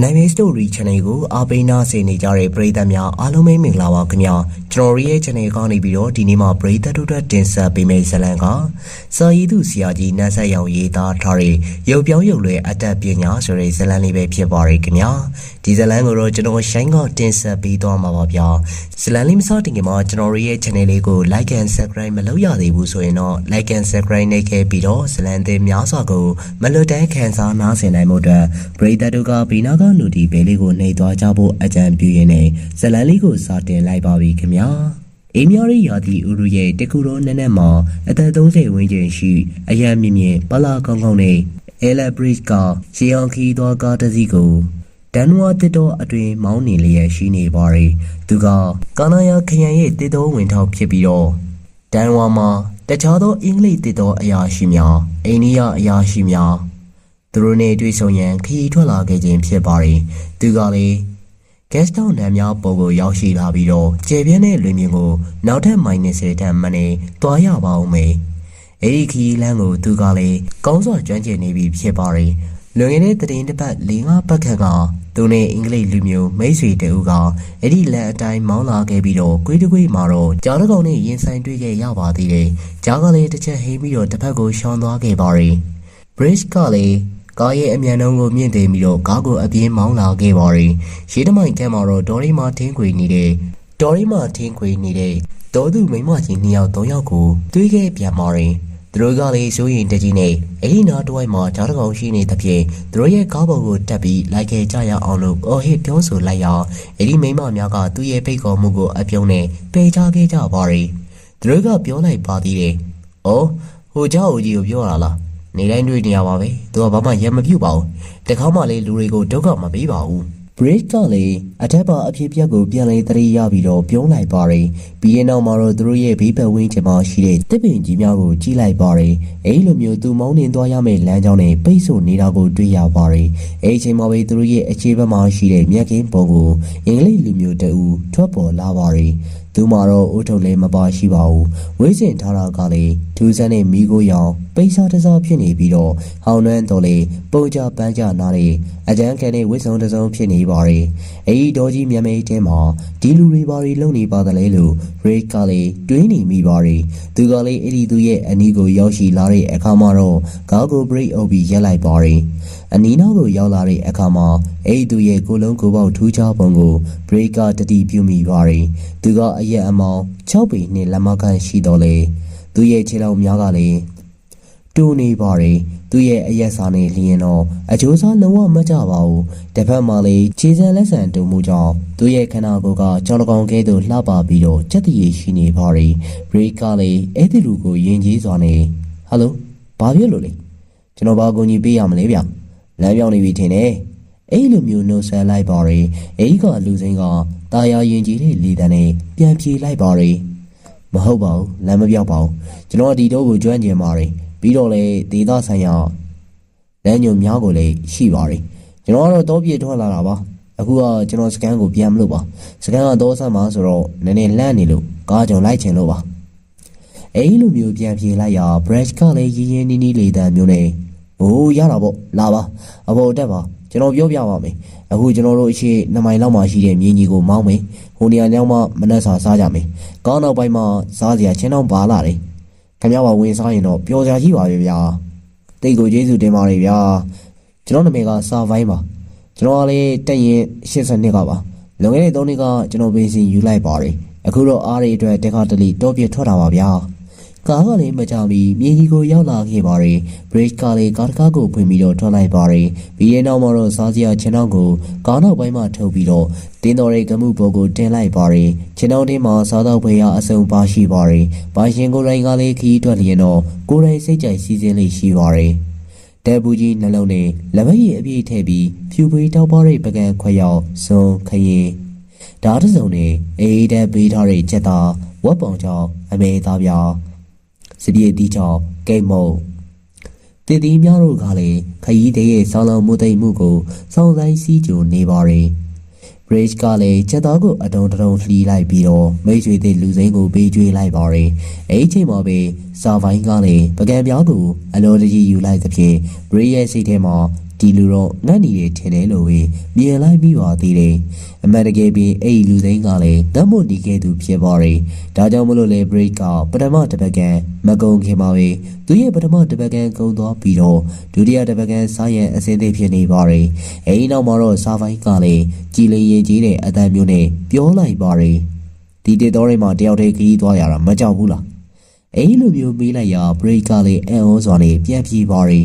နိုင်မေ story channel ကိုအားပေးနာဆင်နေကြတဲ့ပရိသတ်များအားလုံးပဲမင်္ဂလာပါခင်ဗျာကျွန်တော်ရဲ့ channel ကနေပြီးတော့ဒီနေ့မှာပရိသတ်တို့အတွက်တင်ဆက်ပေးမယ့်ဇာတ်လမ်းကစာရေးသူဆရာကြီးနတ်ဆက်ရောင်ရေးသားထားတဲ့ရုပ်ပြောင်းရုပ်လွယ်အတတ်ပညာဆိုတဲ့ဇာတ်လမ်းလေးပဲဖြစ်ပါရယ်ခင်ဗျာဒီဇာတ်လမ်းကိုတော့ကျွန်တော်ရှိုင်းကတင်ဆက်ပေးသွားမှာပါဗျာဇာတ်လမ်းလေးမစတင်ခင်မှာကျွန်တော်ရဲ့ channel လေးကို like and subscribe မလုပ်ရသေးဘူးဆိုရင်တော့ like and subscribe နှိပ်ခဲ့ပြီးတော့ဇာတ်လမ်းသစ်များစွာကိုမလွတ်တမ်းခံစားနားဆင်နိုင်မှုအတွက်ပရိသတ်တို့ကဘီနာကလူဒီဘဲလေးကိုနှိပ်သွားကြဖို့အကြံပြုရင်းနဲ့ဇာတ်လမ်းလေးကိုစတင်လိုက်ပါပြီခင်ဗျာအေးမြရီယာတီဥရုရဲ့တကူရောနက်နက်မှာအသက်30ဝန်းကျင်ရှိအရန်မြင့်မြင့်ပလာကောင်းကောင်းနဲ့အဲလာဘရစ်ကရှီအောင်ခီသွားကားတစ်စီးကိုဒန်နဝါတစ်တော်အတွင်မောင်းနေလျက်ရှိနေပါရီသူကကာနာယာခရံရဲ့တစ်တော်ဝင်ထောက်ဖြစ်ပြီးတော့ဒန်ဝါမှာတခြားသောအင်္ဂလိပ်တစ်တော်အရာရှိများအိန္ဒိယအရာရှိများ သူတို့နဲ့တွေ့ဆုံရန်ခရီးထွက်လာခဲ့ခြင်းဖြစ်ပါရီသူကလည်း guest town နံများပေါ်ကိုရောက်ရှိလာပြီးတော့ကျေပြင်းတဲ့လွင်မြင်ကိုနောက်ထပ် minus 10တန်မနေတွားရပါဦးမေ။အဲဒီခီးလန်းကိုသူကလည်းကောင်းစွာကျွမ်းကျင်နေပြီဖြစ်ပါရီ။လွန်ခဲ့တဲ့တရင်တစ်ပတ်၄၅ပတ်ခန့်ကသူနဲ့အင်္ဂလိပ်လူမျိုးမိတ်ဆွေတဦးကအဲ့ဒီလမ်းအတိုင်းမောင်းလာခဲ့ပြီးတော့ကွေးတကွေးမှာတော့ကြားတကောင်နဲ့ရင်ဆိုင်တွေ့ခဲ့ရပါသေးတယ်။ကြားကလည်းတစ်ချက်ဟိမ့်ပြီးတော့တစ်ဖက်ကိုရှောင်သွားခဲ့ပါရီ။ bridge ကလည်း ကားရဲ့အမြန်နှုန်းကိုမြင့်တင်ပြီးတော့ကားကိုအပြင်းမောင်းလာခဲ့ပါရီ။ရေတမိုင်ကမ်းမှာတော့ဒေါ်ရီမာထင်းခွေနေတဲ့ဒေါ်ရီမာထင်းခွေနေတဲ့ဒေါ်သူမိန်းမကြီးနှစ်ယောက်သုံးယောက်ကိုတွေးခဲ့ပြန်ပါရီ။သူတို့ကလည်းစိုးရင်တကြီးနဲ့အဲ့ဒီနားတစ်ဝိုက်မှာကြားတကောင်ရှိနေသဖြင့်သူတို့ရဲ့ကားပေါ်ကိုတက်ပြီးလိုက်ခဲ့ကြရအောင်လို့အော်ဟစ်ပြောဆိုလိုက်ရာအဲ့ဒီမိန်းမများကသူ့ရဲ့ပိတ်ခေါ်မှုကိုအပြုံးနဲ့ပယ်ချခဲ့ကြပါရီ။သူတို့ကပြောလိုက်ပါသေးတယ်။အော်ဟိုเจ้าအိုကြီးကိုပြောရလား။ နေတိုင်းတွေ့နေရပါပဲ။သူကဘာမှရံမပြုတ်ပါဘူး။တခါမှလည်းလူတွေကိုဒုက္ခမပေးပါဘူး။ break ကလည်းအထက်ပါအဖြစ်ပြက်ကိုပြန်လဲတရိရပြီးတော့ပြုံးလိုက်ပါရီပြီးရင်နောက်မှာတော့သူတို့ရဲ့ဘေးပတ်ဝင်းကျင်မှာရှိတဲ့တစ်ပင်ကြီးများကိုကြီးလိုက်ပါရီအဲဒီလိုမျိုးသူမောင်းနှင်သွားရမယ့်လမ်းကြောင်းနဲ့ပိတ်ဆို့နေတာကိုတွေ့ရပါရီအဲဒီအချိန်မှာပဲသူတို့ရဲ့အခြေဘက်မှာရှိတဲ့မြက်ကင်းပုံကိုအင်္ဂလိပ်လူမျိုးတအူထွက်ပေါ်လာပါရီ သူမှာတော့အုတ်ထုတ်လည်းမပါရှိပါဘူးဝိစင်ထားတာကလည်းဒူးစန်းနဲ့မိကိုရောင်ပိတ်စားတစားဖြစ်နေပြီးတော့ဟောင်းနှန်းတော်လေပုံကြပန်းကြနားလေအကြမ်းခဲနဲ့ဝိစုံတစုံဖြစ်နေပါရီအဲဒီဒေါ်ကြီးမြန်မိတ်တဲမှာဒီလူတွေပါရီလုံနေပါသလဲလို့ရိတ်ကလည်းတွေးနေမိပါရီသူကလည်းအဲ့ဒီသူရဲ့အနီးကိုရောက်ရှိလာတဲ့အခါမှာတော့ဂါကိုဘရိတ်အုပ်ပြီးရက်လိုက်ပါရီ အနီးနောက်ကိုရောက်လာတဲ့အခါမှာအဲ့ဒီသူရဲ့ကိုလုံးကိုပေါက်ထူးခြားပုံကိုဘရိတ်ကတတိပြုမိပါရီသူကအရက်အမောင်6ပေနဲ့လက်မခန့်ရှိတော်လေသူရဲ့ခြေထောက်များကလည်းတူနေပါရီသူရဲ့အရက်စာနဲ့လျင်တော့အကျိုးစားလုံးဝမကြပါဘူးတစ်ဖက်မှာလည်းခြေစံလက်ဆံတူမှုကြောင့်သူရဲ့ခန္ဓာကိုယ်ကကြောင်တကောင်ကဲသို့လှပပြီးတော့စက်တည်ရှိနေပါရီဘရိတ်ကလည်းအဲ့ဒီလူကိုယဉ်ကျေးစွာနဲ့ဟယ်လိုဘာဖြစ်လို့လဲကျွန်တော်ဘာအကူအညီပေးရမလဲဗျ လမ်းပြောင်းနေပြီထင်တယ်အဲ့လိုမျိုးနှုတ်ဆက်လိုက်ပါရီအဲ့ကလူစိမ်းကตาရရင်ကြီးတဲ့လေတန်းနဲ့ပြန်ပြေးလိုက်ပါရီမဟုတ်ပါဘူးလမ်းမပြောက်ပါဘူးကျွန်တော်ဒီတော့ကိုကျွမ်းကျင်ပါရီပြီးတော့လေဒေသဆိုင်ရာလမ်းညွန်များကိုလည်းရှိပါရီကျွန်တော်ကတော့တောပြေထွက်လာတာပါအခုကကျွန်တော်စကန်ကိုပြန်မလို့ပါစကန်ကတော့ဆက်မှာဆိုတော့နည်းနည်းလန့်နေလို့ကားကြောင်လိုက်ချင်လို့ပါအဲ့လိုမျိုးပြန်ပြေးလိုက်ရာ brush ကလည်းရင်းရင်းနီးနီးလေတန်းမျိုးနဲ့ အိုးရတာပေါ့လာပါအပေါ်တက်ပါကျွန်တော်ပြောပြပါမယ်အခုကျွန်တော်တို့အရှိ2မိုင်လောက်မှရှိတဲ့မြင်းကြီးကိုမောင်းမယ်ဟိုနေရာညောင်းမှမနှက်စာစားကြမယ်ကောင်းနောက်ပိုင်းမှာစားစရာချင်းတော့ပါလာတယ်ခင်ဗျားပါဝင်စားရင်တော့ပျော်စရာကြီးပါပဲဗျာတိတ်ကိုကျေးဇူးတင်ပါတယ်ဗျာကျွန်တော်နာမည်ကစာဝိုင်းပါကျွန်တော်ကလည်းတက်ရင်82ကပါလွန်ခဲ့တဲ့3နှစ်ကကျွန်တော်ဘင်းစင်ယူလိုက်ပါတယ်အခုတော့အားရအတွက်တခါတလေတော့ပြထွက်တာပါဗျာ ကားကလည်းမကြမီမြေကြီးကိုရောက်လာခဲ့ပါရီဘရိတ်ကလည်းကားတကားကိုဖွင့်ပြီးတော့ထွက်လိုက်ပါရီပြီးတဲ့နောက်မှာတော့စားစရာခြေနှောက်ကိုကားနောက်ပိုင်းမှာထုတ်ပြီးတော့တင်းတော်ရဲ့ကမှုပေါ်ကိုတင်လိုက်ပါရီခြေနှောက်တင်းမှာစားတော့ဖေးရအစုံပါရှိပါရီဘာရှင်ကိုယ်တိုင်ကလည်းခီးထွက်လျင်တော့ကိုယ်တိုင်စိတ်ကြိုက်စီစဉ်လေးရှိပါရီတဲဘူးကြီးနှလုံးနဲ့လက်မရည်အပြည့်ထည့်ပြီးဖြူပွေးတောက်ပါတဲ့ပကံခွက်ရောက်စုံခရင်ဓာတ်စုံနဲ့အေးတဲ့ပေးထားတဲ့ချက်သားဝက်ပုံကြောင့်အမေသားပြား စပြေတီကြောင့်ကိတ်မုံတည်တည်များတို့ကလည်းခရီးတဲ့ရဲ့ဆောင်းလောင်မှုသိမ့်မှုကိုစောင်းဆိုင်စီးကြိုနေပါရီ bridge ကလည်းချက်သားကိုအတုံတုံလှီးလိုက်ပြီးတော့မိတ်ဆွေတဲ့လူစိမ်းကိုပေးကျွေးလိုက်ပါရီအဲ့ဒီချိန်မှာပဲစာပိုင်းကလည်းပကံပြောင်းကိုအလောတကြီးယူလိုက်သဖြင့် bridge ရဲ့စိတ်ထဲမှာ ဒီလူတော့ငတ်နေတယ်ထင်တယ်လို့ပဲမြင်လိုက်ပြီးပါသေးတယ်အမှန်တကယ်ပင်အဲ့ဒီလူသိန်းကလည်းငတ်မွတ်နေခဲ့သူဖြစ်ပါရဲ့ဒါကြောင့်မလို့လေ break ကပထမတစ်ပတ်ကန်မကုံခင်ပါပဲသူရဲ့ပထမတစ်ပတ်ကန်ကုံသွားပြီးတော့ဒုတိယတစ်ပတ်ကန်စားရန်အစင်းသေးဖြစ်နေပါရဲ့အဲ့ဒီနောက်မှာတော့စားပိုင်းကလည်းကြည်လင်ရင်ကြီးတဲ့အတန်မျိုးနဲ့ပြောလိုက်ပါရဲ့ဒီတေတော်တွေမှာတယောက်တည်းခရီးသွားရတာမကြောက်ဘူးလားအဲ့လိုမျိုးမေးလိုက်ရာ break ကလေးအံ့ဩစွာနဲ့ပြန်ပြေးပါရီ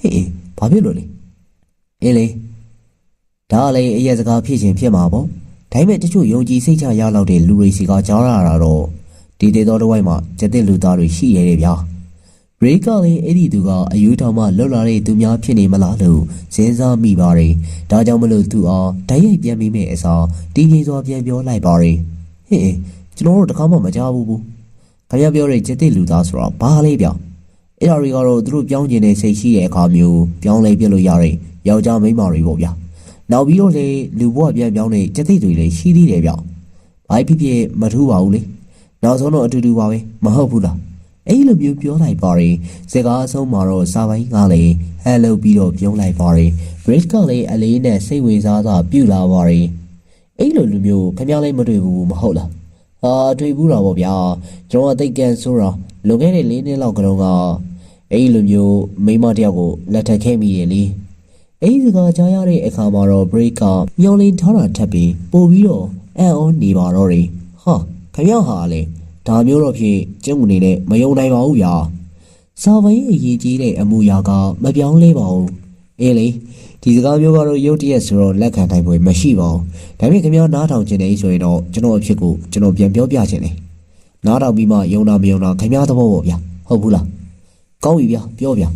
ဟေးဘာဖြစ်လို့လဲ အေးလေဒါလည်းအရက်စကားဖြစ်ခြင်းဖြစ်မှာပေါ့ဒါပေမဲ့တချို့ယုံကြည်စိတ်ချရလောက်တဲ့လူတွေစီကကြားရတာတော့ဒီတေတော်တစ်ဝိုက်မှာကျက်တဲ့လူသားတွေရှိရတယ်ဗျာ break ကလည်းအဲ့ဒီသူကအယူထောင်မှလွတ်လာတဲ့သူများဖြစ်နေမလားလို့စဉ်းစားမိပါရီဒါကြောင့်မလို့သူအားဓာတ်ရိုက်ပြန်ပြီးမဲ့အစားတင်းကြီးစွာပြန်ပြောလိုက်ပါရီဟေးကျွန်တော်တို့တခါမှမကြားဘူးဘူးခင်ဗျားပြောတဲ့จิตတိလူသားဆိုတော့ဘာလဲဗျအဲ့ဒါတွေကတော့သူတို့ပြောင်းကျင်တဲ့စိတ်ရှိတဲ့အခါမျိုးပြောင်းလဲပြစ်လို့ရတဲ့ယော က်ျားမိန်းမတွေပေါ့ဗျနောက်ပြီးတော့လေလူဘဝပြန်ပြောင်းတဲ့จิตတိတွေလည်းရှိသေးတယ်ဗျဘာဖြစ်ဖြစ်မထူးပါဘူးလေနောက်ဆုံးတော့အတူတူပါပဲမဟုတ်ဘူးလားအဲ့လိုမျိုးပြောလိုက်ပါရင်စကားအဆုံးမှာတော့စာပိုင်းကလည်းဟဲလိုပြီးတော့ပြောလိုက်ပါရင် Bridge ကလည်းအလေးနဲ့စိတ်ဝင်စားစွာပြုလာပါရင်အဲ့လိုလူမျိုးခင်ဗျားလည်းမတွေ့ဘူးမဟုတ်လားဟာတွေ့ဘူးတာပေါ့ဗျာကျွန်တော်အသိကန်ဆိုတော့လွန်ခဲ့တဲ့၄နှစ်လောက်ကတုန်းကအဲ့ဒီလိုမျိုးမိန်းမတစ်ယောက်ကိုလက်ထပ်ခဲ့မိတယ်လေ အဲ့ဒီစကားကြားရတဲ့အခါမှာတော့ break ကမျောလင်းထားတာထပ်ပြီးပို့ပြီးတော့အံ့ဩနေပါတော့တယ်ဟာခင်ဗျားဟာလေဒါမျိုးတော့ဖြင့်ကျုံနေနဲ့မယုံနိုင်ပါဘူးဗျာစာပိုင်းအရေးကြီးတဲ့အမူအရာကမပြောင်းလဲပါဘူးအေးလေဒီစကားမျိုးကတော့ရုတ်တရက်ဆိုတော့လက်ခံနိုင်ပွဲမရှိပါဘူးဒါပေမဲ့ခင်ဗျားနားထောင်ခြင်းနေဆိုရင်တော့ကျွန်တော်အဖြစ်ကိုကျွန်တော်ပြန်ပြောပြခြင်းတယ်နားထောင်ပြီးမှယုံတာမယုံတာခင်ဗျားသဘောပေါ့ဗျာဟုတ်ဘူးလားကောင်းပြီဗျာပြောဗျာ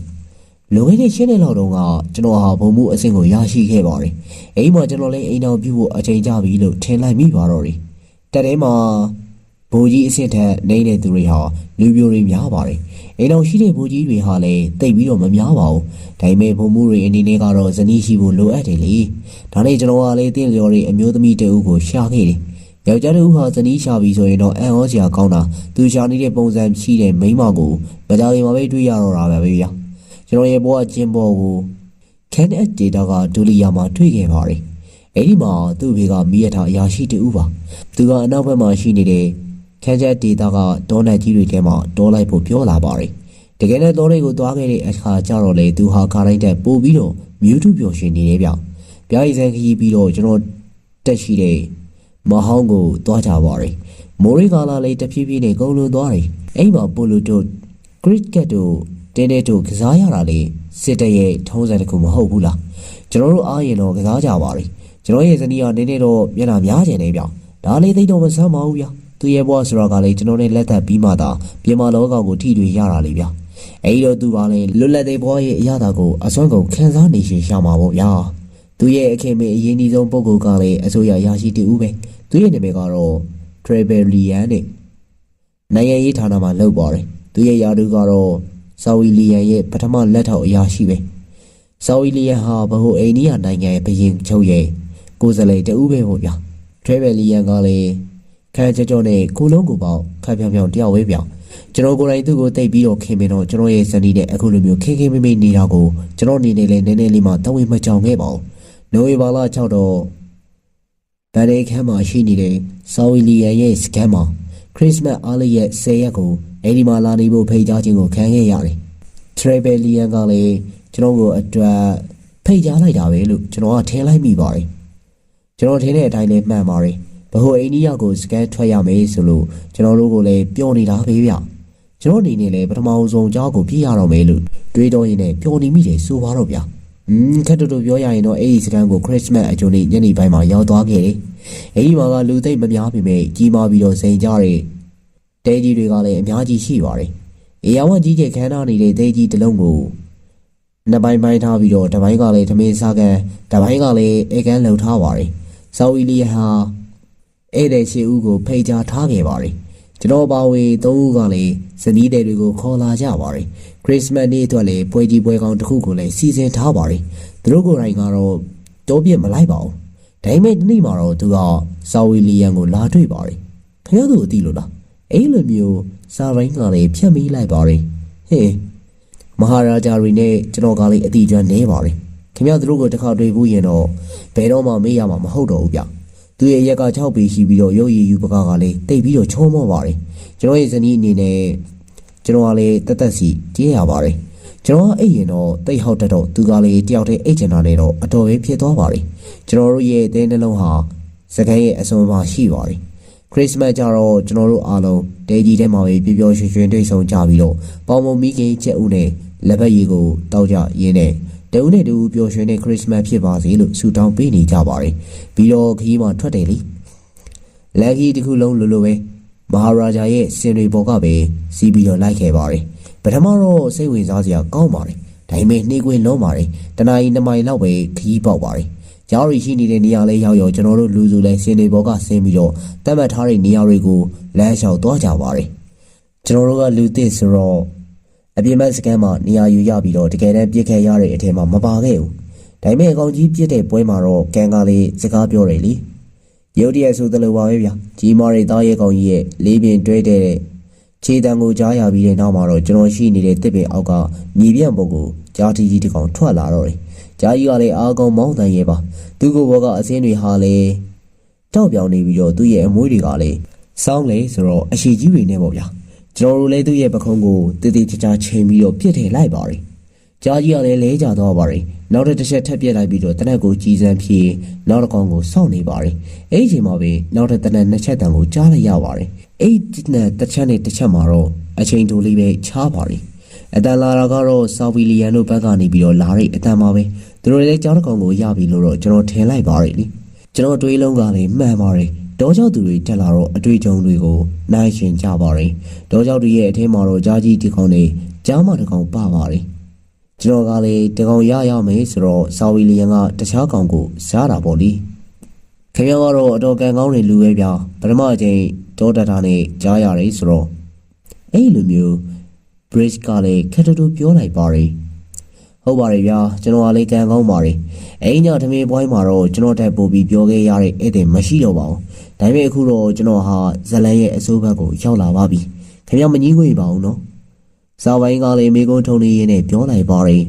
လွန်ခဲ့တဲ့ရှင်းတဲ့လောက်တုန်းကကျွန်တော်ဟာဘုံမှုအဆင့်ကိုရရှိခဲ့ပါတယ်အိမ်မှာကျွန်တော်လည်းအိမ်တော်ပြုဖို့အချိန်ကြပြီလို့ထင်လိုက်မိပါတော့တယ်တက်ထဲမှာဘိုးကြီးအစ်စ်ထက်နေတဲ့သူတွေဟာလူပြိုတွေများပါတယ်အိမ်တော်ရှိတဲ့ဘိုးကြီးတွေဟာလည်းတိတ်ပြီးတော့မများပါဘူးဒါပေမဲ့ဘုံမှုတွေအနေနဲ့ကတော့ဇနီးရှိဖို့လိုအပ်တယ်လေဒါနဲ့ကျွန်တော်ကလည်းတင်းလျော်တွေအမျိုးသမီးတအုပ်ကိုရှာခဲ့တယ်ယောက်ျားတစ်ဦးဟာဇနီးရှာပြီဆိုရင်တော့အံ့ဩစရာကောင်းတာသူရှာနေတဲ့ပုံစံရှိတဲ့မိန်းမကိုမကြခင်မှာပဲတွေ့ရတော့တာပဲဗျာ ကျွန်တော်ရဲ့ဘဝကျင်းပေါ်ကို Ken at data ကဒူလီယာမှာတွေ့ခဲ့ပါတယ်။အဲဒီမှာသူ့ဘေကမိရထားအရာရှိတူပါ။သူကအနောက်ဘက်မှာရှိနေတဲ့ Ken at data ကဒေါ်နတ်ကြီးတွေထဲမှာဒေါ်လိုက်ဖို့ပြောလာပါတယ်။တကယ်နဲ့ဒေါ်လေးကိုသွားခဲ့တဲ့အခါကျတော့လေသူဟာခါတိုင်းတက်ပို့ပြီးတော့မြူးထုပျော်ရွှင်နေတယ်ဗျ။ပြားရည်စံခရီးပြီးတော့ကျွန်တော်တက်ရှိတဲ့မဟောင်းကိုသွားကြပါတယ်။မိုးရိကာလာလေးတဖြည်းဖြည်းနဲ့ကုန်လွန်သွားတယ်။အဲ့မှာပိုလိုတို့ cricket တို့ တင်းတဲတို့ကစားရတာလေစစ်တရဲ့ထုံးစံတစ်ခုမဟုတ်ဘူးလားကျွန်တော်တို့အားရင်တော့ကစားကြပါလိကျွန်တော်ရဲ့ဇနီးကနည်းနည်းတော့မျက်နှာများကျင်နေဗျဒါလေးသိတော့မဆမ်းပါဘူးဗျသူရဲ့ဘဝဆိုတာကလေကျွန်တော်နဲ့လက်သက်ပြီးမှသာပြင်မာလောကကိုထိတွေ့ရတာလေဗျအဲဒီတော့သူပါလေလွတ်လပ်တဲ့ဘဝရဲ့အရာတာကိုအစွမ်းကုန်ခံစားနေရှင်ရှာမှာပေါ့ဗျာသူရဲ့အခင်မင်းအရင်ဒီဆုံးပုံကောကလည်းအစိုးရရရှိတူဦးပဲသူရဲ့နာမည်ကတော့ Trebellian နဲ့နိုင်ငံရေးဌာနမှာလုပ်ပါတယ်သူရဲ့ယာတူကတော့ ဆာဝီလီယန်ရဲ့ပထမလက်ထောက်အရာရှိပဲဆာဝီလီယန်ဟာဘဟုအိန္ဒိယနိုင်ငံရဲ့ဘရင်ချုပ်ရဲ့ကိုယ်စားလှယ်တဦးပဲပေါ့ဗျာထရဲဘယ်လီယန်ကလည်းခန်းကြောကြောနဲ့ကိုလုံးကိုပေါက်ခပ်ပြောင်ပြောင်တယောက်ဝဲပြောင်ကျွန်တော်ကိုယ်တိုင်သူ့ကိုတိတ်ပြီးတော့ခင်မင်တော့ကျွန်တော်ရဲ့ဇနီးနဲ့အခုလိုမျိုးခင်ခင်မိမိနေတာကိုကျွန်တော်အနေနဲ့လည်းနည်းနည်းလေးမှတဝေမကြောင်ခဲ့ပါဘူးနိုဝေဘာလ6တော့ဗန်ဒေခမ်းမှာရှိနေတဲ့ဆာဝီလီယန်ရဲ့စကန်မှာခရစ်စမတ်အားလရဲ့10ရက်ကို အဲ့ဒီမှာလာနေဖို့ဖိတ်ကြားခြင်းကိုခံခဲ့ရတယ်။ Trebellian ကလည်းကျွန်တော်ကိုအတွက်ဖိတ်ကြားလိုက်တာပဲလို့ကျွန်တော်ကထင်လိုက်မိပါတယ်။ကျွန်တော်ထင်တဲ့အတိုင်းလည်းမှန်ပါတယ်။ဘဟိုအိန္ဒိယကိုစကန်ထွက်ရမယ်ဆိုလို့ကျွန်တော်တို့ကလည်းပြောနေတာပဲဗျ။ကျွန်တော်အနေနဲ့လည်းပထမဆုံးအကြောင်းကိုပြရတော့မယ်လို့တွေးတော့ရင်လည်းပျော်နေမိတယ်ဆိုပါတော့ဗျာ။อืมခက်တူတူပြောရရင်တော့အဲ့ဒီစကန်ကိုခရစ်စမတ်အကျိုးနေ့ညနေပိုင်းမှာရောက်သွားခဲ့တယ်။အဲ့ဒီမှာကလူသိမ့်မများပေမဲ့ကြီးမားပြီးတော့စိန်ကြတဲ့ တဲကြီးတွေကလည်းအများကြီးရှိပါတယ်။အေယာဝတ်ကြီးကျယ်ခမ်းနားနေတဲ့တဲကြီးတစ်လုံးကိုနှစ်ပိုင်းပိုင်းထားပြီးတော့တစ်ပိုင်းကလည်းသမင်းစားကန်တစ်ပိုင်းကလည်းအေကန်လှုပ်ထားပါတယ်။ဆော်ဝီလီဟာဧည့်သည်ရှေ့ဦးကိုဖိတ်ကြားထားခဲ့ပါတယ်။ကျွန်တော်ပါဝေသုံးဦးကလည်းဇနီးတဲ့တွေကိုခေါ်လာကြပါတယ်။ခရစ်စမတ်နေ့အတွက်လည်းပွဲကြီးပွဲကောင်းတစ်ခုကိုလည်းစီစဉ်ထားပါတယ်။သူတို့ကိုယ်တိုင်ကတော့တိုးပြစ်မလိုက်ပါဘူး။ဒါပေမဲ့ဒီနေ့မှာတော့သူကဆော်ဝီလီယန်ကိုလာတွေ့ပါတယ်။ခင်ဗျားတို့အသိလို့လား။ အဲ့လိုမျိုးစာရိုင်းကလည်းဖြတ်မိလိုက်ပါတယ်။ဟေးမဟာရာဂျာတွေနဲ့ကျွန်တော်ကလည်းအတိအကျနေပါတယ်ခင်ဗျားတို့ကိုတစ်ခါတွေ့ဘူးရင်တော့ဘယ်တော့မှမေးရမှာမဟုတ်တော့ဘူးဗျသူရဲ့ရက်က6ပေရှိပြီးတော့ရုပ်ရည်ယူပကားကလည်းတိတ်ပြီးတော့ချောမောပါတယ်ကျွန်တော်ရဲ့ဇနီးအနေနဲ့ကျွန်တော်ကလည်းတက်တက်စီကြေးရပါတယ်ကျွန်တော်ကအိတ်ရင်တော့တိတ်ဟောက်တတ်တော့သူကလည်းတယောက်တည်းအိတ်ချင်တာနဲ့တော့အတော်ပဲဖြစ်သွားပါတယ်ကျွန်တော်တို့ရဲ့အသေးနှလုံးဟာစကန်းရဲ့အစွန်မှာရှိပါတယ် ခရစ်စမတ်ကြတော့ကျွန်တော်တို့အားလုံးဒေကြီးထဲမှာပဲပျော်ပျော်ရွှင်ရွှင်တွေ့ဆုံကြပြီးတော့ပေါင်မုံမီးကင်းချက်ဦးနဲ့လက်ဖက်ရည်ကိုတောက်ကြရင်းနဲ့တဦးနဲ့တဦးပျော်ရွှင်တဲ့ခရစ်စမတ်ဖြစ်ပါစေလို့ဆုတောင်းပေးနေကြပါတယ်ပြီးတော့ခီးမှထွက်တယ်လေလန်ကီတစ်ခုလုံးလိုလိုပဲမဟာရာဂျာရဲ့စင်တွေပေါ်ကပဲစီးပြီးတော့လိုက်ခဲ့ပါတယ်ပထမတော့စိတ်ဝင်စားစရာကောင်းပါတယ်ဒါပေမဲ့နှေးကွင်းလုံးပါတယ်တနားရီနှစ်မိုင်လောက်ပဲခီးပေါက်ပါတယ် ကြားရီရှိနေတဲ့နေရာလေးရောက်ရောကျွန်တော်တို့လူစုလဲစင်တွေဘောကဆင်းပြီးတော့တတ်မှတ်ထားတဲ့နေရာတွေကိုလမ်းလျှောက်သွားကြပါတယ်ကျွန်တော်တို့ကလူသစ်ဆိုတော့အပြင်ဘက်စကန်မှာနေရာယူရပြီးတော့တကယ်တမ်းပြစ်ခဲ့ရတဲ့အထက်မှာမပါခဲ့ဘူးဒါပေမဲ့အကောင်ကြီးပြစ်တဲ့ပွဲမှာတော့ကန်ကလေးစကားပြောတယ်လေရုတ်တရက်ဆိုသလိုပါပဲဗျာကြီးမားတဲ့သားရဲကောင်ကြီးရဲ့လေးပင်တွဲတဲ့ခြေတံကိုကြားရပြီးတဲ့နောက်မှာတော့ကျွန်တော်ရှိနေတဲ့တစ်ပင်အောက်ကမြေပြန့်ပုံကိုကြားတီကြီးတစ်ကောင်ထွက်လာတော့တယ် ဂျာကြီးကလည်းအားကောင်းမောင်းတန်ရဲ့ပါသူကဘောကအစင်းတွေဟာလေတောက်ပြောင်နေပြီးတော့သူ့ရဲ့အမွှေးတွေကလည်းစောင်းလေဆိုတော့အရှိကြီးတွေနဲ့ပေါ့ဗျာကျွန်တော်တို့လည်းသူ့ရဲ့ပခုံးကိုတည်တည်ချာချာချိန်ပြီးတော့ပြစ်ထည့်လိုက်ပါတယ်ဂျာကြီးကလည်းလဲကျသွားပါတယ်နောက်တစ်ချက်ထပ်ပြစ်လိုက်ပြီးတော့တနက်ကိုကြီးစမ်းဖြေနောက်တစ်ကောင်ကိုစောင့်နေပါတယ်အဲ့ဒီအချိန်မှာပဲနောက်တစ်တနက်နှစ်ချက်တန်ကိုကြားလိုက်ရပါတယ်အဲ့ဒီတနက်တစ်ချက်နဲ့တစ်ချက်မှာတော့အချိန်တိုလေးပဲချားပါတယ်အတန်လာတာကတော့ဆာဝီလီယန်တို့ဘက်ကနေပြီးတော့လာတဲ့အတန်ပါပဲ သူတို့လည်းကြောင်းတစ်ကောင်ကိုရပြီလို့တော့ကျွန်တော်ထင်လိုက်ပါတယ်လေကျွန်တော်အတွေးလုံးကလည်းမှန်ပါတယ်တောကြောက်သူတွေတက်လာတော့အတွေ့အကြုံတွေကိုနိုင်ရှင်ကြပါတယ်တောကြောက်တွေရဲ့အထင်းမှာတော့ကြားကြီးဒီကောင်တွေကြားမတစ်ကောင်ပပါတယ်ကျွန်တော်ကလည်းဒီကောင်ရရမယ်ဆိုတော့ဆာဝီလီယန်ကတခြားကောင်ကိုစားတာပေါ့လေခင်ဗျားကတော့အတော်ကန်ကောင်းတွေလူပဲဗျာပထမအချိန်ဒေါ်တာတာနဲ့ကြားရတယ်ဆိုတော့အဲ့လိုမျိုး bridge ကလည်းခက်တူတူပြောလိုက်ပါတယ် ဟုတ်ပါတယ်ဗျာကျွန်တော်ကလည်းကံကောင်းပါတယ်အဲ့ညသမီးပွိုင်းမှာတော့ကျွန်တော်တက်ပို့ပြီးပြောခဲ့ရတဲ့အဲ့တဲ့မရှိတော့ပါဘူးဒါပေမဲ့အခုတော့ကျွန်တော်ဟာဇလန်ရဲ့အစိုးဘက်ကိုရောက်လာပါပြီခင်ဗျားမငြီးခွေပါဘူးနော်ဇာဝိုင်းကလည်းမိကုန်းထုံနေရင်းနဲ့ပြောလိုက်ပါတယ်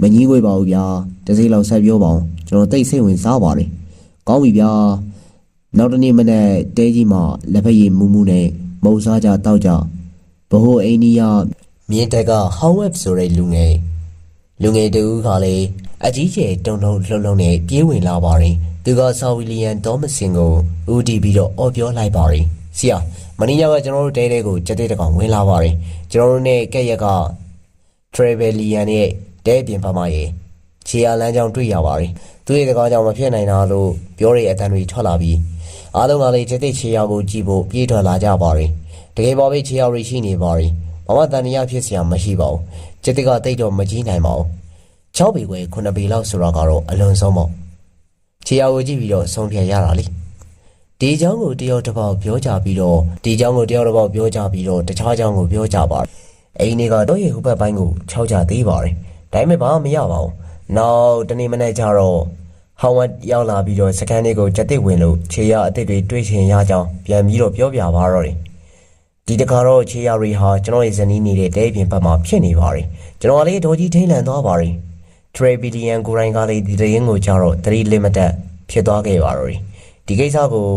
မငြီးခွေပါဘူးဗျာတစ်စိမ့်လောက်ဆက်ပြောပါအောင်ကျွန်တော်တိတ်စိတ်ဝင်စားပါတယ်ကောင်းပြီဗျာနောက်တနေ့မနေ့တဲကြီးမှာလက်ဖက်ရည်မူးမူးနဲ့မုံစားကြတောက်ကြဘဟိုအိန္ဒိယမြင်းတက်ကဟောင်းဝက်ဆိုတဲ့လူငယ် လူငယ်တူကလည်းအကြီးကျယ်တုံတုံလှုပ်လှုပ်နဲ့ပြေးဝင်လာပါတယ်သူကဆာဝီလီယန်ဒေါမစင်ကိုဦးတည်ပြီးတော့အော်ပြောလိုက်ပါတယ်ဆရာမင်းရောကကျွန်တော်တို့တဲတဲကိုကြက်တဲ့တကောင်ဝင်လာပါတယ်ကျွန်တော်တို့နဲ့ကက်ရက်က Travelian ရဲ့တဲပြင်ဖမှာရေခြေရလမ်းကြောင်းတွေ့ရပါတယ်သူရဲ့တကောင်ကြောင့်မဖြစ်နိုင်တာလို့ပြောတဲ့အတန်တွေထွက်လာပြီးအားလုံးကလည်းကြက်တဲ့ခြေရကိုကြည့်ဖို့ပြေးထွက်လာကြပါတယ်တကယ်ပါပဲခြေရတွေရှိနေပါတယ်ဘာမှတန်တရားဖြစ်စရာမရှိပါဘူး ကျက်တကတိတ်တော့မကြီးနိုင်ပါဘူး6ပေခွဲ9ပေလောက်ဆိုတော့ကတော့အလွန်ဆုံးပေါ့ခြေရကိုကြည့်ပြီးတော့ဆုံးဖြတ်ရတာလေဒီเจ้าကိုတယောက်တစ်ပေါက်ပြောကြပြီးတော့ဒီเจ้าကိုတယောက်တစ်ပေါက်ပြောကြပြီးတော့တခြားเจ้าကိုပြောကြပါတယ်အိမ်နေကတော့ရဲ့ဟိုဘက်ပိုင်းကိုခြောက်ကြသေးပါတယ်ဒါပေမဲ့ဘာမှမရပါဘူးနောက်တနေ့မနေ့ကျတော့ဟောင်းဝတ်ရောက်လာပြီးတော့စကန်လေးကိုကြက်တစ်ဝင်လို့ခြေရအစ်စ်တွေတွေးချင်ရကြောင်းပြန်ပြီးတော့ပြောပြပါတော့တယ် ဒီတခါတော့ခြေရရီဟာကျွန်တော်ရဲ့ဇနီးနေတဲ့တဲပြင်ဘက်မှာဖြစ်နေပါတယ်ကျွန်တော်ကလေးဒေါ်ကြီးထိန်လန်သွားပါတယ်ထရေဘီဒီယန်ကိုရိုင်းကလေးဒီတရင်ကိုကြတော့3 limited ဖြစ်သွားခဲ့ပါတော့တယ်ဒီကိစ္စကို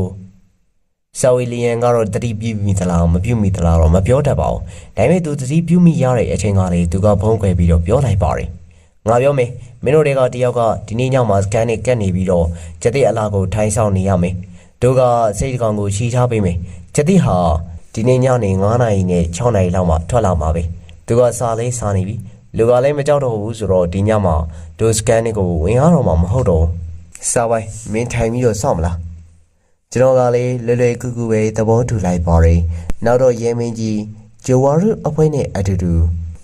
ဆာဝီလီယန်ကတော့တတိပြုမိသလားမပြုမိသလားတော့မပြောတတ်ပါဘူးဒါပေမဲ့သူတတိပြုမိရတဲ့အချိန်ကလေးသူကဖုံးကွယ်ပြီးတော့ပြောလိုက်ပါတယ်ငါပြောမယ်မင်းတို့တွေကတယောက်ကဒီနေ့ညမှာစကန်နဲ့ကတ်နေပြီးတော့ကျက်တဲ့အလားကိုထိုင်းဆောင်နေရမယ်တို့ကစိတ်တကောင်ကိုချီထားပေးမယ်ကျက်တဲ့ဟာ ဒီနေ့ညနေ9နာရီနဲ့6နာရီလောက်မှထွက်လာမှာပဲသူကစာလေးစာနေပြီလူကလည်းမကြောက်တော့ဘူးဆိုတော့ဒီညမှာဒိုစကန်ကိုဝင်ရတော့မှာမဟုတ်တော့ဘူးစာပိုင်းမင်းထိုင်ပြီးတော့စောင့်မလားကျွန်တော်ကလည်းလွယ်လွယ်ကူကူပဲသဘောတူလိုက်ပါတယ်နောက်တော့ရဲမင်းကြီးဂျိုဝါရုအဖွဲ့နဲ့အတူတူ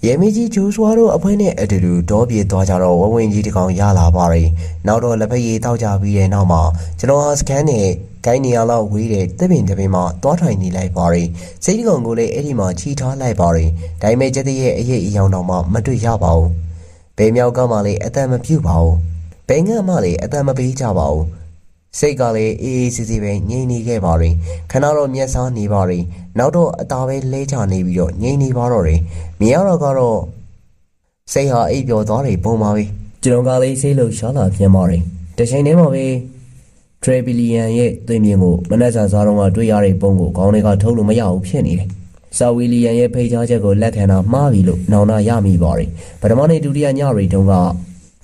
ရဲမင်းကြီးဂျိုးစွာတို့အဖွဲ့နဲ့အတူတူတောပြေသွားကြတော့ဝဝင်းကြီးတစ်ကောင်ရလာပါတယ်နောက်တော့လက်ဖက်ရည်တောက်ကြပြီးတဲ့နောက်မှာကျွန်တော်ဟာစကန်နဲ့ကိုင်းနေရလောက်ဝေးတဲ့တစ်ပင်တစ်ပင်မှာတွားထိုင်နေလိုက်ပါရီစိတ်တကောင်ကိုလည်းအဲ့ဒီမှာချီထားလိုက်ပါရီဒါပေမဲ့ကျက်တဲ့ရဲ့အရေးအယောင်တော်မှမတွေ့ရပါဘူးဘယ်မြောက်ကမှလည်းအတန်မပြုတ်ပါဘူးဘယ်ငတ်မှလည်းအတန်မပေးကြပါဘူး စိတ်ကလည်းအေးအေးဆေးဆေးပဲငြိမ်နေခဲ့ပါရီခဏတော့မျက်စားနေပါရီနောက်တော့အသာပဲလဲချနေပြီးတော့ငြိမ်နေပါတော့တယ်မြင်ရတော့ကတော့စိတ်ဟာအိပ်ပျော်သွားတယ်ပုံပါပဲကျကျွန်တော်ကလေးစိတ်လို့ရှားလာပြန်ပါတယ်တချိန်တည်းမှာပဲထရဘီလီယံရဲ့သွင်မြင်ကိုမနက်စာစားတော့ကတွေ့ရတဲ့ပုံကိုခေါင်းတွေကထုတ်လို့မရဘူးဖြစ်နေတယ်ဆာဝီလီယံရဲ့ဖိတ်ကြားချက်ကိုလက်ခံတာမှားပြီလို့နောင်နာရမိပါတယ်ပထမနေ့ဒုတိယညရီတုန်းက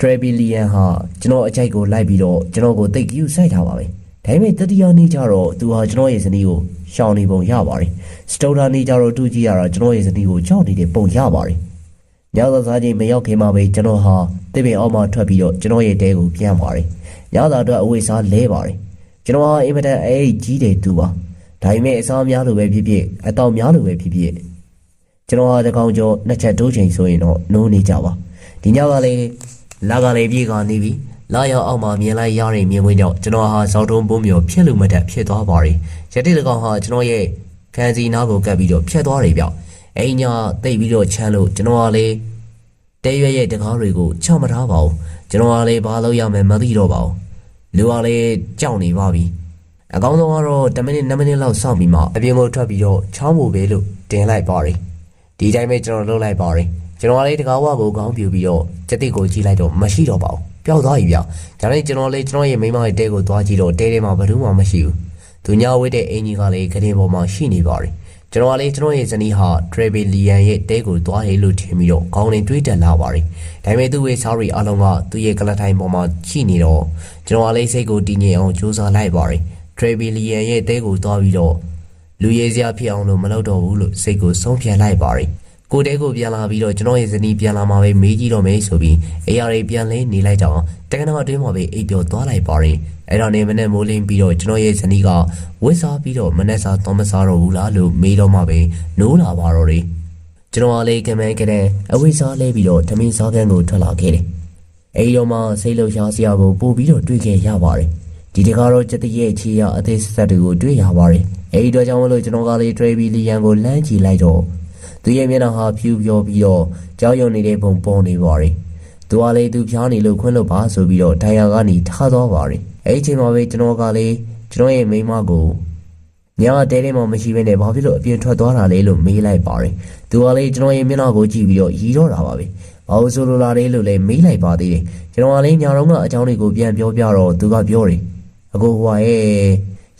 ထရဘီလီယံဟာကျွန်တော်အကြိုက်ကိုလိုက်ပြီးတော့ကျွန်တော်ကိုတိတ်ကြီးစိုက်ထားပါပဲဒါပေမဲ့တတိယနေ့ကျတော့သူဟာကျွန်တော်ရဲ့ဇနီးကိုရှောင်နေပုံရပါတယ်စတိုဒါနေ့ကျတော့တူကြည့်ရတာကျွန်တော်ရဲ့ဇနီးကိုကြောက်နေတဲ့ပုံရပါတယ်ညသာစားချိန်မရောက်ခင်မှာပဲကျွန်တော်ဟာတစ်ပင်အောက်မှာထွက်ပြီးတော့ကျွန်တော်ရဲ့တဲကိုပြန်ပါတယ်။ညသာအတွက်အဝိစားလဲပါတယ်။ကျွန်တော်ဟာအင်မတန်အဲ့ဒီကြီးတယ်သူပါ။ဒါပေမဲ့အစားများလိုပဲဖြစ်ဖြစ်အတောင်များလိုပဲဖြစ်ဖြစ်ကျွန်တော်ဟာတကောင်ကျော်နှစ်ချက်တိုးချိန်ဆိုရင်တော့နိုးနေကြပါ။ဒီညကလည်း လာကလေးပြေးကနေပြီ။လာရောက်အောက်မှာမြင်လိုက်ရတဲ့မြင်ကွင်းကြောင့်ကျွန်တော်ဟာဇောက်တုံးပုံမျိုးဖြစ်လို့မတတ်ဖြစ်သွားပါတယ်။ရတိတကောင်ဟာကျွန်တော်ရဲ့ခန်းစီနားကိုကပ်ပြီးတော့ဖြတ်သွားတယ်ဗျ။အိမ်ညာတိတ်ပြီးတော့ချမ်းလို့ကျွန်တော်ကလည်းတဲရွက်ရဲ့တကားတွေကိုချော့မထားပါဘူးကျွန်တော်ကလည်းဘာလို့ရမယ်မသိတော့ပါဘူးလူကလည်းကြောက်နေပါပြီအကောင်းဆုံးကတော့10မိနစ်2မိနစ်လောက်စောင့်ပြီးမှအပြင်ကိုထွက်ပြီးတော့ချောင်းဖို့ပဲလို့တင်လိုက်ပါတယ်ဒီတိုင်းပဲကျွန်တော်လုပ်လိုက်ပါတယ် ကျွန်တော်ကလည်းတကားဝကိုခေါင်းပြူပြီးတော့စက်တိကိုကြည့်လိုက်တော့မရှိတော့ပါဘူးပျောက်သွားပြီဗျဒါနဲ့ကျွန်တော်လည်းကျွန်တော်ရဲ့မိန်းမရဲ့တဲကိုသွားကြည့်တော့တဲထဲမှာဘယ်သူမှမရှိဘူးသူညဝိတ်တဲ့အင်ကြီးကလည်းခရင်ပေါ်မှာရှိနေပါတယ်ကျွန်တော်ကလည်းကျွန်တော်ရဲ့ဇနီးဟာ Trevelyan ရဲ့တဲကိုသွားတယ်လို့ထင်ပြီးတော့ခေါင်းနဲ့တွေးတက်လာပါတယ်။ဒါပေမဲ့သူ့ရဲ့ sorry အလုံးကသူ့ရဲ့ကလထိုင်ပေါ်မှာရှိနေတော့ကျွန်တော်ကလည်းစိတ်ကိုတည်ငြိမ်အောင်ကြိုးစားလိုက်ပါတယ်။ Trevelyan ရဲ့တဲကိုသွားပြီးတော့လူရဲစရာဖြစ်အောင်လို့မလုပ်တော့ဘူးလို့စိတ်ကိုဆုံးဖြတ်လိုက်ပါတယ်။ ကိုတဲကိုပြန်လာပြီးတော့ကျွန်တော်ရဲ့ဇနီးပြန်လာမှပဲမေးကြည့်တော့မယ်ဆိုပြီးအေးရည်ပြန်လဲနေလိုက်ကြအောင်တက္ကနာအတွင်းမှာပဲအိပ်ပျော်သွားလိုက်ပါတယ်။အဲ့တော့နေမနဲ့မိုးလင်းပြီးတော့ကျွန်တော်ရဲ့ဇနီးကဝစ်စားပြီးတော့မနဲ့စားတော့မစားတော့ဘူးလားလို့မေးတော့မှပဲနိုးလာပါတော့တယ်။ကျွန်တော်ကလည်းကမဲကတဲ့အဝိစားလဲပြီးတော့သမင်းစားကန်းကိုထွက်လာခဲ့တယ်။အဲဒီတော့မှစိတ်လှုပ်ရှားစရာကိုပို့ပြီးတော့တွေ့ခဲ့ရပါတယ်။ဒီတကားတော့စက်တရဲ့ချီရအသေးစက်တွေကိုတွေ့ရပါတယ်။အဲဒီတော့ကြောင့်မလို့ကျွန်တော်ကလေး Travel Lian ကိုလမ်းကြည့်လိုက်တော့ သူရဲ့မျက်နှာဟာဖြူပြောပြီးတော့ကြောက်ရွံ့နေတဲ့ပုံပေါ်နေပါတယ်။သူကလည်းသူဖျားနေလို့ခွင့်လို့ပါဆိုပြီးတော့ဒိုင်ယာကနေထားသွားပါတယ်။အဲဒီအချိန်မှာပဲကျွန်တော်ကလည်းကျွန်တော်ရဲ့မိန်းမကိုညကတဲထဲမှာမရှိဘဲနဲ့ဘာဖြစ်လို့အပြင်ထွက်သွားတာလဲလို့မေးလိုက်ပါတယ်။သူကလည်းကျွန်တော်ရဲ့မျက်နှာကိုကြည့်ပြီးတော့ရီတော့တာပါပဲ။ဘာလို့ဆိုလိုလာလဲလို့လည်းမေးလိုက်ပါသေးတယ်။ကျွန်တော်ကလည်းညတော့ကအကြောင်းတွေကိုပြန်ပြောပြတော့သူကပြောတယ်။အကိုဟိုကရဲ့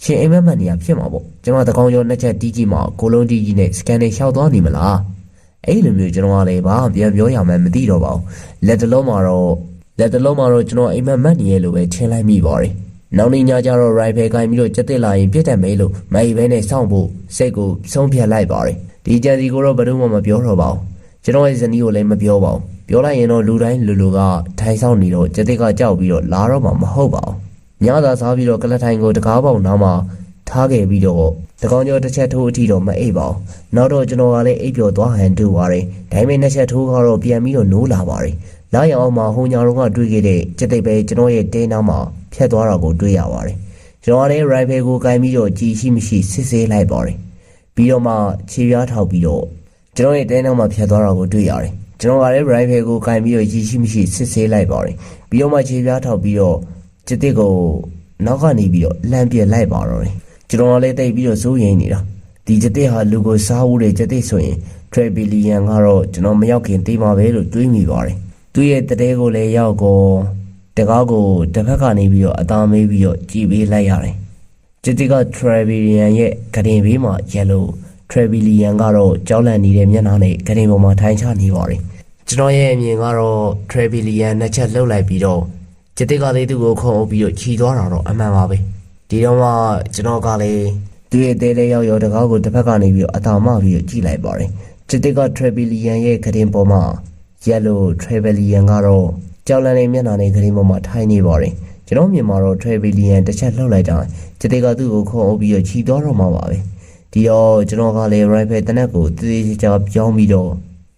ရှင်အိမ်မက်မက်နေရဖြစ်မှာပေါ့။ ကျွန်တော်တကောင်ကျော်နှစ်ချက်တီးကြီးမှာကိုလုံးတီးကြီးနဲ့စကန်တွေလျှောက်သွားနေမလား။အဲ့လိုမျိုးကျွန်တော်ကလည်းဘာမှပြန်ပြောရမှန်းမသိတော့ပါဘူး။လက်တလုံးမှာတော့လက်တလုံးမှာတော့ကျွန်တော်အိမ်မက်မက်နေရလို့ပဲထင်လိုက်မိပါတယ်။နောက်နေ့ညကျတော့ rifle ကင်ပြီးတော့ကြက်တက်လာရင်ပြစ်တက်မယ်လို့မိုင်ဘဲနဲ့စောင့်ဖို့စိတ်ကိုဆုံးဖြတ်လိုက်ပါတယ်။ဒီကြံစီကိုတော့ဘယ်သူမှမပြောတော့ပါဘူး။ကျွန်တော်ရဲ့ဇနီးကိုလည်းမပြောပါဘူး။ပြောလိုက်ရင်တော့လူတိုင်းလူလူကထိုင်ဆောင်နေတော့ကြက်တက်ကကြောက်ပြီးတော့လာတော့မှမဟုတ်ပါဘူး။ညသာစားပြီးတော့ကလထိုင်ကိုတကားပေါက်နားမှာ ထားခဲ့ပြီးတော့တကောင်ကျော်တစ်ချက်ထိုးအထိတော့မအိပ်ပါဘူး။နောက်တော့ကျွန်တော်ကလည်းအိပ်ပျော်သွားဟန်တူပါတယ်။ဒါပေမဲ့နှစ်ချက်ထိုးကတော့ပြန်ပြီးတော့နိုးလာပါတယ်။လာရအောင်မှာဟိုညာတော့ကတွေးခဲ့တဲ့ကြက်တိတ်ပဲကျွန်တော်ရဲ့တင်းနားမှာဖြတ်သွားတာကိုတွေးရပါတယ်။ကျွန်တော်ကလည်း rifle ကိုကင်ပြီးတော့ကြည်ရှိမရှိစစ်ဆေးလိုက်ပါတယ်။ပြီးတော့မှခြေပြားထောက်ပြီးတော့ကျွန်တော်ရဲ့တင်းနားမှာဖြတ်သွားတာကိုတွေ့ရတယ်။ကျွန်တော်ကလည်း rifle ကိုကင်ပြီးတော့ကြည်ရှိမရှိစစ်ဆေးလိုက်ပါတယ်။ပြီးတော့မှခြေပြားထောက်ပြီးတော့ကြက်တိတ်ကိုနောက်ကနေပြီးတော့လှမ်းပြလိုက်ပါတော့တယ်။ ကျွန်တော်ကလည်းတိတ်ပြီးတော့စိုးရိမ်နေတာ။ဒီကြက်တိတ်ဟာလူကိုစားဦးတဲ့ကြက်တိတ်ဆိုရင် Trebillion ကတော့ကျွန်တော်မရောက်ခင်တေးမှာပဲလို့တွေးမိပါတယ်။သူ့ရဲ့တတဲကိုလည်းရောက်ကောတကားကိုတစ်ဖက်ကနေပြီးတော့အသားမေးပြီးတော့ကြည်ပေးလိုက်ရတယ်။ကျတိက Trebillion ရဲ့ဂရင်ဘေးမှာ yellow Trebillion ကတော့ကြောက်လန့်နေတဲ့မျက်နှာနဲ့ဂရင်ပေါ်မှာထိုင်ချနေပါတယ်။ကျွန်တော်ရဲ့အမြင်ကတော့ Trebillion နှစ်ချက်လှုပ်လိုက်ပြီးတော့ကျတိကလေးသူ့ကိုခုံအုပ်ပြီးတော့ခြီသွားတာတော့အမှန်ပါပဲ။ ဒီတော့မှကျွန်တော်ကလည်းသူ့ရဲ့တဲလေးရောက်ရောတကားကိုတစ်ဖက်ကနေပြီးတော့အသာမပြီးတော့ကြည့်လိုက်ပါတယ်။ကျတိက Trebillion ရဲ့ဂရင်ပေါ်မှာ yellow Trevelyan ကတော့ကြောက်လန့်တဲ့မျက်နှာနဲ့ဂရင်းပေါ်မှာထိုင်နေပါတယ်ကျွန်တော်မြင်မှာတော့ Trevelyan တစ်ချက်လှုပ်လိုက်တာကျတဲ့ကသူ့ကိုခုံအုပ်ပြီးတော့ခြီသွားတော့မှာပါပဲဒီတော့ကျွန်တော်ကလည်း rifle တနက်ကိုတေးသေးချာပြောင်းပြီးတော့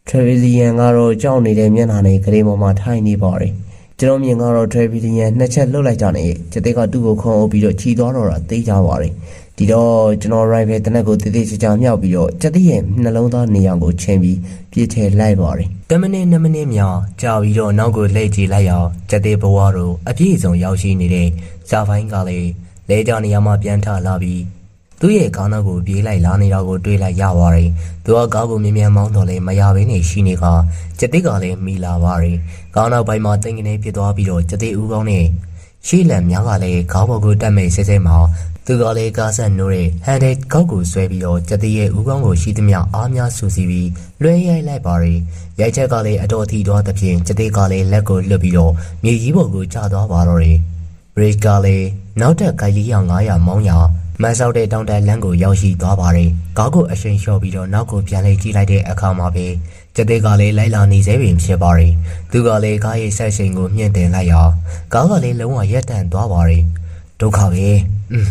Trevelyan ကတော့ကြောက်နေတဲ့မျက်နှာနဲ့ဂရင်းပေါ်မှာထိုင်နေပါတယ် ကျွန်တော်မြင်ကတော့ Trevelyan နှစ်ချက်လှုပ်လိုက်ကြနေကျတဲ့ကသူ့ကိုခုံအုပ်ပြီးတော့ခြီသွားတော့တာသိကြပါတယ်ဒီတော့ကျွန်တော် rifle တနက်ကိုတေးသေးချာချာမြောက်ပြီးတော့ကျတဲ့ရဲ့နှလုံးသားနေရာကိုချင်းပြီးပြစ်ထည့်လိုက်ပါတယ်တမနစ်2မိနစ်မြောင်ကြာပြီးတော့နောက်ကိုလှည့်ကြည့်လိုက်အောင်ကျတဲ့ဘဝတို့အပြည့်အစုံရောက်ရှိနေတဲ့ဇာဖိုင်းကလေးလဲကြနေရာမှာပြန်ထလာပြီး သူ့ရဲ့ကားနောက်ကိုပြေးလိုက်လာနေတာကိုတွေ့လိုက်ရပါတယ်။သူကကားကိုမြင်မြန်မောင်းတော့လဲမရဘဲနဲ့ရှိနေကကျတိကလည်းမိလာပါတယ်။ကားနောက်ပိုင်းမှာတင်ကနေဖြစ်သွားပြီးတော့ကျတိဦးကောင်းနဲ့ရှေ့လံများကလည်းကားပေါ်ကိုတက်မဲ့ဆဲဆဲမှာသူကလည်းကားဆက်နိုးတဲ့ဟန်ဒက်ကောက်ကိုဆွဲပြီးတော့ကျတိရဲ့ဦးကောင်းကိုရှိသမျှအားများဆူစီပြီးလွှဲရိုက်လိုက်ပါတယ်။ရိုက်ချက်ကလည်းအတော်ထီသွားသဖြင့်ကျတိကလည်းလက်ကိုလွတ်ပြီးတော့မြေကြီးပေါ်ကိုကျသွားပါတော့တယ်။ ဘရိတ်ကလည်းနောက်ထပ်ကိုင်လီယောင်900မောင်းရာမန်းဆောက်တဲ့တောင်တလန်းကိုရောက်ရှိသွားပါတယ်။ကားကိုအရှိန်လျှော့ပြီးတော့နောက်ကိုပြန်လှည့်ကြည့်လိုက်တဲ့အခါမှာပဲကျတဲ့ကလည်းလိုက်လာနေသေးပင်ဖြစ်ပါတယ်။သူကလည်းကားရဲ့ဆက်ရှိန်ကိုမြင့်တင်လိုက်ရာကားကလည်းလုံးဝရက်တန့်သွားပါတယ်။ဒုက္ခပဲ။อืม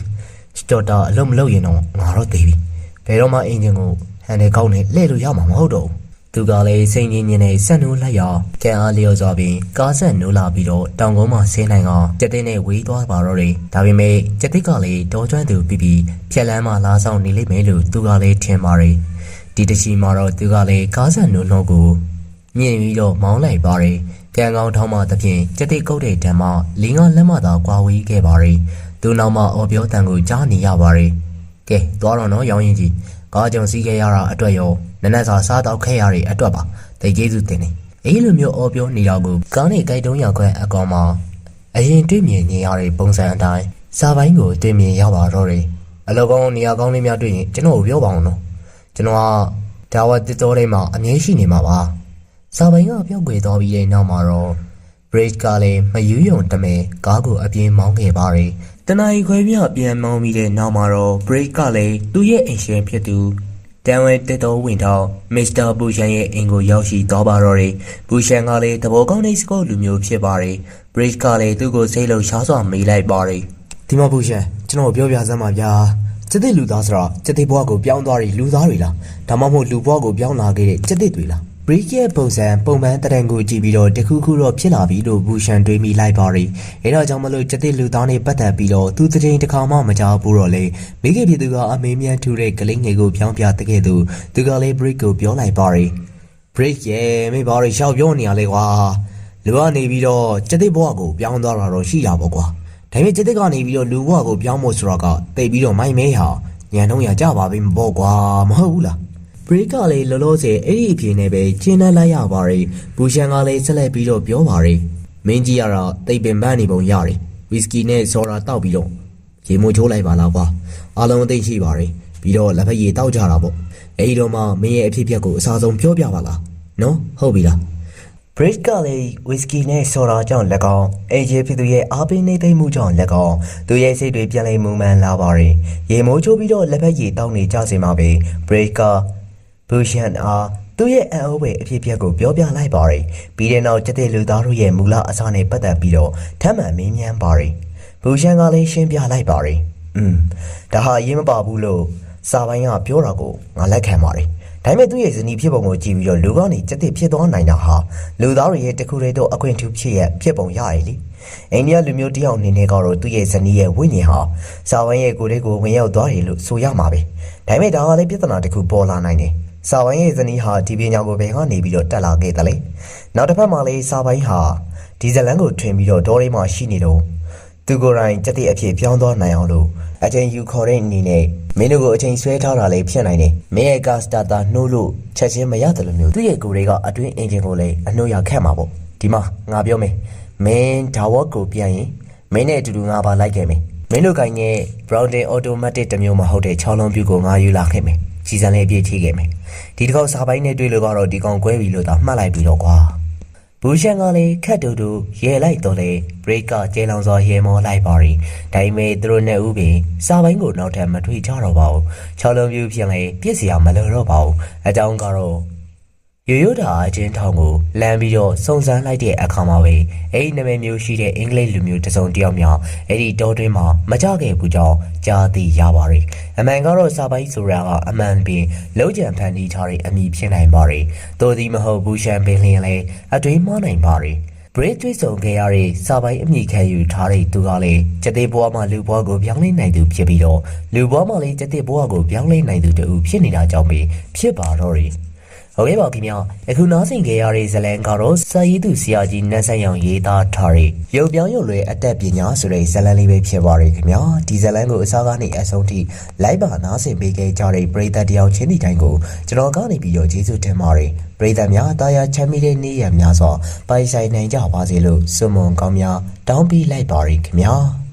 စတော်တာအလုံးမလုံးရင်တော့ငါတော့သေးပြီ။ဘယ်တော့မှအင်ဂျင်ကိုဟန်တယ်ကောင်းနဲ့လှည့်လို့ရမှာမဟုတ်တော့ဘူး။ သူကလည်းစိတ်ငြင်းငြင်းနဲ့ဆက်နိုးလိုက်ရောကံအားလျော်စွာပြီးကားဆက်နိုးလာပြီးတော့တောင်ကုန်းမှာဆင်းနိုင်အောင်ကြက်တဲ့နဲ့ဝေးသွားပါတော့တယ်ဒါပေမဲ့ကြက်တဲ့ကလည်းတော်ကျွမ်းသူပြီးပြီးဖြက်လန်းမှာလာဆောင်နေလိမ့်မယ်လို့သူကလည်းထင်ပါတယ်ဒီတချီမှာတော့သူကလည်းကားဆက်နိုးနှုတ်ကိုမြင်ပြီးတော့မောင်းလိုက်ပါတယ်ကံကောင်းထောင်းမှသဖြင့်ကြက်တဲ့ကုတ်တဲ့တံမှာလင်းကလက်မသာကွာဝေးခဲ့ပါတယ်သူနောက်မှအော်ပြောတန်ကိုကြားနေရပါတယ်ကဲသွားတော့နော်ရောင်းရင်ကြီး ကားကြောင်စီးခဲ့ရတာအတွက်ရောနနက်စာစားတော့ခဲ့ရတဲ့အတွက်ပါတိတ်ကျေးဇူးတင်နေအေးလိုမျိုးအော်ပြောနေတာကိုကားနဲ့ကြိုက်တုံးရောက်ခွဲအကောင်မှာအရင်တွေ့မြင်နေရတဲ့ပုံစံအတိုင်းစာပိုင်းကိုတွေ့မြင်ရပါတော့တယ်အလောကောင်းနေရာကောင်းလေးများတွေ့ရင်ကျွန်တော်ကိုပြောပါအောင်နော်ကျွန်တော်ကဒါဝတ်တစ်တော်လေးမှာအမြဲရှိနေမှာပါစာပိုင်းကပြောက်ွယ်သွားပြီးတဲ့နောက်မှာတော့ Bridge ကလည်းမယူးယုံတမဲကားကိုအပြင်းမောင်းခဲ့ပါတယ်။ တနအီခွဲပြပြန်မောင်းပြီးတဲ့နောက်မှာတော့ Bridge ကလည်းသူ့ရဲ့အိမ်ရှင်ဖြစ်သူတန်ဝဲတက်တော်ဝင်တော့မစ္စတာဘူရှန်ရဲ့အိမ်ကိုရောက်ရှိသွားပါတော့တယ်။ဘူရှန်ကလည်းသဘောကောင်းတဲ့စကောလူမျိုးဖြစ်ပါတယ်။ Bridge ကလည်းသူ့ကိုစိတ်လုံရှားစွာမေးလိုက်ပါတယ်။ဒီမှာပူရှင်ကျွန်တော်ပြောပြစမ်းပါဗျာစစ်တဲ့လူသားဆိုတော့စစ်တဲ့ဘဝကိုပြောင်းသွားတဲ့လူသားတွေလားဒါမှမဟုတ်လူဘဝကိုပြောင်းလာခဲ့တဲ့စစ်တဲ့တွေလား ဘရိကရဲ့ပုံစံပုံမှန်တရံကိုကြည့်ပြီးတော့တခုခုတော့ဖြစ်လာပြီလို့ဘူရှန်တွေးမိလိုက်ပါရီအဲဒါကြောင့်မလို့စစ်တဲ့လူသားနဲ့ပတ်သက်ပြီးတော့သူတရင်တစ်ခါမှမကြောက်ဘူးတော့လေမိခင်ပြည်သူကအမေမြန်းထူတဲ့ကလေးငယ်ကိုပြောင်းပြတဲ့ကဲ့သို့သူကလေးဘရိကိုပြောလိုက်ပါရီ break ရဲ့မေးပါရရှောက်ပြောနေရလေကွာလူကနေပြီးတော့စက်တိဘဝကိုပြောင်းသွားတာတော့ရှိတာပေါ့ကွာဒါပေမဲ့စက်တိကနေပြီးတော့လူဘဝကိုပြောင်းဖို့ဆိုတော့ကတိတ်ပြီးတော့မိုက်မဲဟာညံတော့ရကြပါပြီမပေါ့ကွာမဟုတ်ဘူးလား break ကလည်းလောလောဆယ်အဲ့ဒီအဖြစ်နဲ့ပဲကျင်းနှက်လိုက်ရပါရီဘူရှန်ကလည်းဆက်လက်ပြီးတော့ပြောပါရီမင်းကြီးကတော့တိတ်ပင်ပန်းနေပုံရတယ်ဝီစကီနဲ့ဆော်ရာတောက်ပြီးတော့ရေမိုးချိုးလိုက်ပါလားကွာအားလုံးအသိရှိပါရီပြီးတော့လက်ဖက်ရည်တောက်ကြတာပေါ့အဲ့ဒီတော့မှမင်းရဲ့အဖြစ်အပျက်ကိုအစားဆုံးပြောပြပါလားနော်ဟုတ်ပြီလား Bridge ကလည်းဝီစကီနဲ့ဆော်ရာကြောင့်လက်ကောင်အေဂျေဖြစ်သူရဲ့အားပေးနေသိမ့်မှုကြောင့်လက်ကောင်သူရဲ့စိတ်တွေပြန်လည်မူမှန်လာပါရင်ရေမိုးချိုးပြီးတော့လက်ဖက်ရည်တောင်းနေကြစင်မှာပဲ Bridge က ဘူရှန်အားသူ့ရဲ့အအိုးပဲအဖြစ်အပျက်ကိုပြောပြလိုက်ပါရင်ပြီးတဲ့နောက်ကျတဲ့လူသားတို့ရဲ့မူလအစားနဲ့ပတ်သက်ပြီးတော့ထပ်မံမင်းမြန်းပါရင်ဘူရှန်ကလည်းရှင်းပြလိုက်ပါရင်อืมဒါဟာရေးမပါဘူးလို့စာပိုင်းကပြောတာကိုငါလက်ခံပါတယ်ဒါပေမဲ့သူ့ရဲ့ဇနီးဖြစ်ပုံကိုကြည့်ပြီးတော့လူကောင်းနေစက်တစ်ဖြစ်သွားနိုင်တာဟာလူသားတွေရဲ့တခုတည်းသောအခွင့်အထူးဖြစ်ရဖြစ်ပုံရရည်လေအိန္ဒိယလူမျိုးတယောက်အနေနဲ့ကတော့သူ့ရဲ့ဇနီးရဲ့ဝိညာဉ်ဟာစာဝိုင်းရဲ့ကိုယ်လေးကိုဝင်ရောက်သွားတယ်လို့ဆိုရမှာပဲဒါပေမဲ့ဒါကလည်းပြဿနာတစ်ခုပေါ်လာနိုင်တယ် စာဝိုင်းရဲ့ဇနီးဟာဒီပညာကိုဘယ်ကနေပြီးတော့တက်လာခဲ့တယ်လဲနောက်တစ်ဖက်မှာလည်းစာပိုင်းဟာဒီဇလန်ကိုထွင်ပြီးတော့ဒေါ်လေးမှာရှိနေတော့သူကိုယ်တိုင်စက်တိအဖြစ်ပြောင်းသွားနိုင်အောင်လို့အချိန်ယူခေါ်တဲ့အနေနဲ့မင်းတို့ကိုအချိန်ဆွဲထားတာလည်းဖြစ်နိုင်တယ်။မင်းရဲ့ကစတာတာနှိုးလို့ချက်ချင်းမရတယ်လို့မျိုးသူ့ရဲ့ကိုယ်တွေကအတွင်းအင်ဂျင်ကိုလည်းအနှိုးရခက်မှာပေါ့။ဒီမှာငါပြောမယ်။မင်းဒါဝတ်ကိုပြန်ရင်မင်းနဲ့အတူတူငါပါလိုက်ခဲ့မယ်။မင်းတို့ကိုင်းရဲ့ Brownton Automatic တစ်မျိုးမဟုတ်တဲ့6လုံးပြူကိုငါယူလာခဲ့မယ်။ ကြီးစံလေးအပြည့်ထိခဲ့မယ်။ဒီတစ်ခေါက်စာပိုင်းနဲ့တွေ့လို့ကတော့ဒီကောင်ကွဲပြီလို့သာမှတ်လိုက်ပြီးတော့ကွာ။ဘူရှန်ကလည်းခတ်တူတူရဲလိုက်တော့လေဘရိတ်ကကျဲလောင်စွာရဲမောလိုက်ပါရီဒါပေမဲ့သူတို့နှစ်ဦးပင်စာပိုင်းကိုနောက်ထပ်မထွေကြတော့ပါဘူးချောင်းလုံးပြူဖြစ်လေပြစ်စရာမလိုတော့ပါဘူးအကြောင်းကတော့ ရိုးရိုးတာအချင်းထောင်ကိုလမ်းပြီးတော့စုံစမ်းလိုက်တဲ့အခါမှာပဲအဲ့ဒီနာမည်မျိုးရှိတဲ့အင်္ဂလိပ်လူမျိုးတစ်စုံတစ်ယောက်မြောက်အဲ့ဒီတောတွင်းမှာမကြခဲ့ဘူးကြောင်းကြားသိရပါရီအမှန်ကတော့စာပိုင်းဆိုတာကအမှန်ပင်လုံးကြံဖန်တီးထားတဲ့အမည်ဖြစ်နိုင်ပါရီသို့သည်မဟုတ်ဘူးရှန်ပင်လင်းလဲအတွင်းမနိုင်ပါရီဘရစ်တွေ့ဆုံခဲ့ရတဲ့စာပိုင်းအမိခံယူထားတဲ့သူကလည်းကျက်တဲ့ဘဝမှာလူဘဝကိုပြောင်းလဲနိုင်သူဖြစ်ပြီးတော့လူဘဝမှာလည်းကျက်တဲ့ဘဝကိုပြောင်းလဲနိုင်သူတူဖြစ်နေတာကြောင့်ပဲဖြစ်ပါတော့တယ် ဟုတ်ကဲ့ပါခင်ဗျာအခုနားဆင်ကြရတဲ့ဇလန်ကတော့စာရေးသူဆရာကြီးနန်းဆက်ရောင်ရေးသားထားတဲ့ရုပ်ပြောင်းရုပ်လွယ်အသက်ပညာဆိုတဲ့ဇလန်လေးပဲဖြစ်ပါတယ်ခင်ဗျာဒီဇလန်ကိုအစားကနေအဆုံးထိလိုက်ပါနားဆင်ပေးခဲ့ကြတဲ့ပရိသတ်တယောက်ချင်းဒီတိုင်းကိုကျွန်တော်ကနေပြီးတော့ကျေးဇူးတင်ပါတယ်ပရိသတ်များတာယာချမ်းမြေတဲ့နေ့ရက်များစွာပိုင်ဆိုင်နိုင်ကြပါစေလို့ဆုမွန်ကောင်းများတောင်းပေးလိုက်ပါရခင်ဗျာ